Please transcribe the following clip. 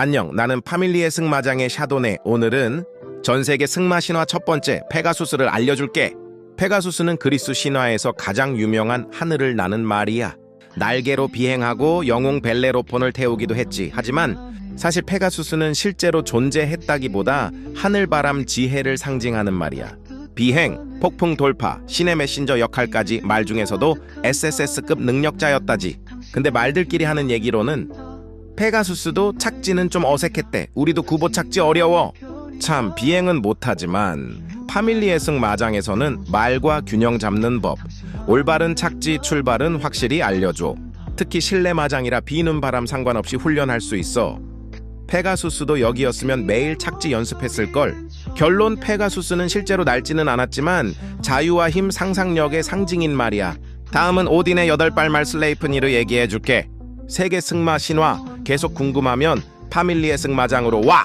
안녕, 나는 파밀리의 승마장의 샤도네. 오늘은 전 세계 승마 신화 첫 번째 페가수스를 알려줄게. 페가수스는 그리스 신화에서 가장 유명한 하늘을 나는 말이야. 날개로 비행하고 영웅 벨레로폰을 태우기도 했지. 하지만 사실 페가수스는 실제로 존재했다기보다 하늘바람 지혜를 상징하는 말이야. 비행, 폭풍 돌파, 신의 메신저 역할까지 말 중에서도 SSS급 능력자였다지. 근데 말들끼리 하는 얘기로는 페가수스도 착지는 좀 어색했대. 우리도 구보 착지 어려워. 참 비행은 못하지만 파밀리의 승 마장에서는 말과 균형 잡는 법, 올바른 착지 출발은 확실히 알려줘. 특히 실내 마장이라 비는 바람 상관없이 훈련할 수 있어. 페가수스도 여기였으면 매일 착지 연습했을 걸. 결론 페가수스는 실제로 날지는 않았지만 자유와 힘 상상력의 상징인 말이야. 다음은 오딘의 여덟 발말 슬레이프니를 얘기해 줄게. 세계 승마 신화 계속 궁금하면 파밀리의 승마장으로 와.